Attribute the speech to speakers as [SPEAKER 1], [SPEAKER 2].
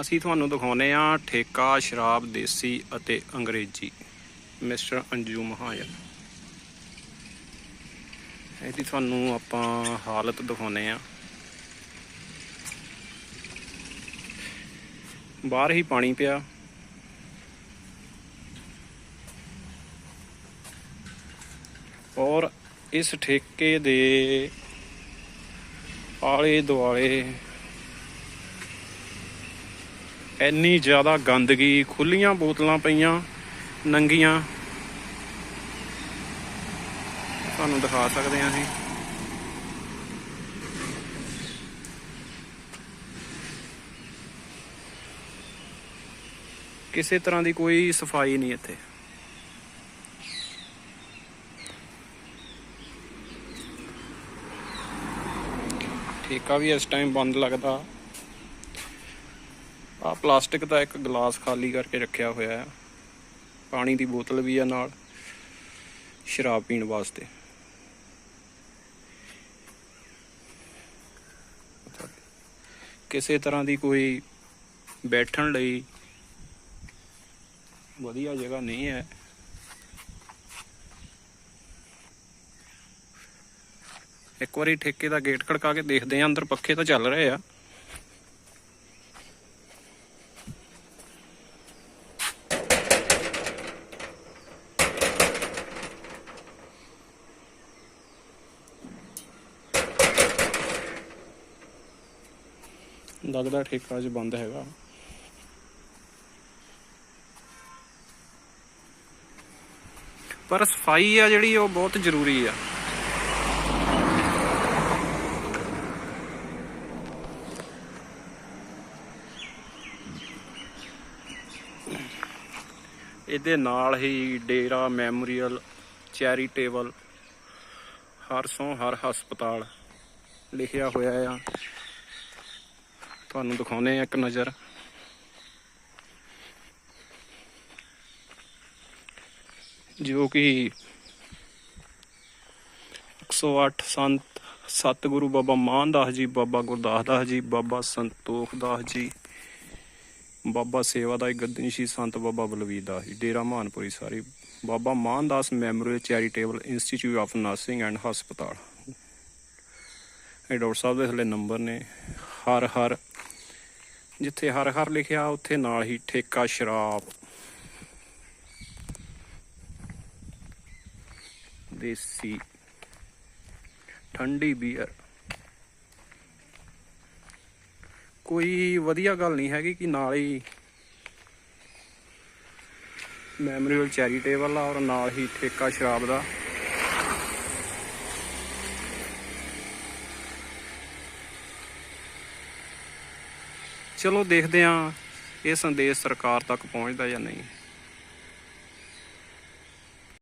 [SPEAKER 1] ਅਸੀਂ ਤੁਹਾਨੂੰ ਦਿਖਾਉਨੇ ਆ ਠੇਕਾ, ਸ਼ਰਾਬ, ਦੇਸੀ ਅਤੇ ਅੰਗਰੇਜ਼ੀ। ਮਿਸਟਰ ਅੰਜੂ ਮਹਾਜਨ। ਇਹਦੀ ਤੁਹਾਨੂੰ ਆਪਾਂ ਹਾਲਤ ਦਿਖਾਉਨੇ ਆ ਬਾਹਰ ਹੀ ਪਾਣੀ ਪਿਆ। ਔਰ ਇਸ ਠੇਕੇ ਦੇ ਆਲੇ ਦੁਆਲੇ ਇੰਨੀ ਜ਼ਿਆਦਾ ਗੰਦਗੀ, ਖੁੱਲੀਆਂ ਬੋਤਲਾਂ ਪਈਆਂ, ਨੰਗੀਆਂ। ਤੁਹਾਨੂੰ ਦਿਖਾ ਸਕਦੇ ਹਾਂ ਅਸੀਂ। ਕਿਸੇ ਤਰ੍ਹਾਂ ਦੀ ਕੋਈ ਸਫ਼ਾਈ ਨਹੀਂ ਇੱਥੇ। ਠੇਕਾ ਵੀ ਇਸ ਟਾਈਮ ਬੰਦ ਲੱਗਦਾ। ਆ ਪਲਾਸਟਿਕ ਦਾ ਇੱਕ ਗਲਾਸ ਖਾਲੀ ਕਰਕੇ ਰੱਖਿਆ ਹੋਇਆ ਹੈ। ਪਾਣੀ ਦੀ ਬੋਤਲ ਵੀ ਆ ਨਾਲ। ਸ਼ਰਾਬ ਪੀਣ ਵਾਸਤੇ। ਕਿਸੇ ਤਰ੍ਹਾਂ ਦੀ ਕੋਈ ਬੈਠਣ ਲਈ ਵਧੀਆ ਜਗ੍ਹਾ ਨਹੀਂ ਹੈ। ਇੱਕ ਵਾਰੀ ਠੇਕੇ ਦਾ ਗੇਟ ਖੜਕਾ ਕੇ ਦੇਖਦੇ ਆ ਅੰਦਰ ਪੱਖੇ ਤਾਂ ਚੱਲ ਰਹੇ ਆ। ਲੱਗਦਾ ਠੇਕਾ ਅੱਜ ਬੰਦ ਹੈਗਾ। ਪਰ ਸਫ਼ਾਈ ਆ ਜਿਹੜੀ, ਉਹ ਬਹੁਤ ਜ਼ਰੂਰੀ ਆ। ਇਹਦੇ ਨਾਲ ਹੀ ਡੇਰਾ, ਮੈਮੋਰੀਅਲ, ਚੈਰੀਟੇਬਲ, ਹਰ ਸੌ ਹਰ ਹਸਪਤਾਲ ਲਿਖਿਆ ਹੋਇਆ ਆ। ਤੁਹਾਨੂੰ ਦਿਖਾਉਨੇ ਆ ਇੱਕ ਨਜ਼ਰ। ਜੋ ਕਿ 108 ਸੰਤ ਸਤਿਗੁਰੂ ਬਾਬਾ ਮਾਨਦਾਸ ਜੀ, ਬਾਬਾ ਗੁਰਦਾਸ ਦਾਸ ਜੀ, ਬਾਬਾ ਸੰਤੋਖਦਾਸ ਜੀ, ਬਾਬਾ ਸੇਵਾ ਦਾ ਗੱਦਨਸ਼ੀ ਸੰਤ ਬਾਬਾ ਬਲਵੀਰ ਦਾਸ ਜੀ, ਡੇਰਾ ਮਾਨਪੁਰੀ ਸਾਰੀ। Baba Mandas memorial charitable institute of nursing and ਹਸਪਤਾਲ। ਇਹ ਡਾਕਟਰ ਸਾਹਿਬ ਦੇ ਥੱਲੇ ਨੰਬਰ ਨੇ। ਹਰ ਹਰ ਜਿੱਥੇ ਹਰ ਹਰ ਲਿਖਿਆ, ਉੱਥੇ ਨਾਲ ਹੀ ਠੇਕਾ, ਸ਼ਰਾਬ। ਦੇਸੀ, ਠੰਡੀ ਬੀਅਰ ਕੋਈ ਵਧੀਆ ਗੱਲ ਨਹੀਂ ਹੈਗੀ ਕਿ ਨਾਲ ਹੀ ਮੈਮੋਰੀਅਲ ਚੈਰੀਟੇਬਲ ਆ ਔਰ ਨਾਲ ਹੀ ਠੇਕਾ, ਸ਼ਰਾਬ ਦਾ। ਚਲੋ ਦੇਖਦੇ ਹਾਂ ਇਹ ਸੰਦੇਸ਼ ਸਰਕਾਰ ਤੱਕ ਪਹੁੰਚਦਾ ਜਾਂ ਨਹੀਂ।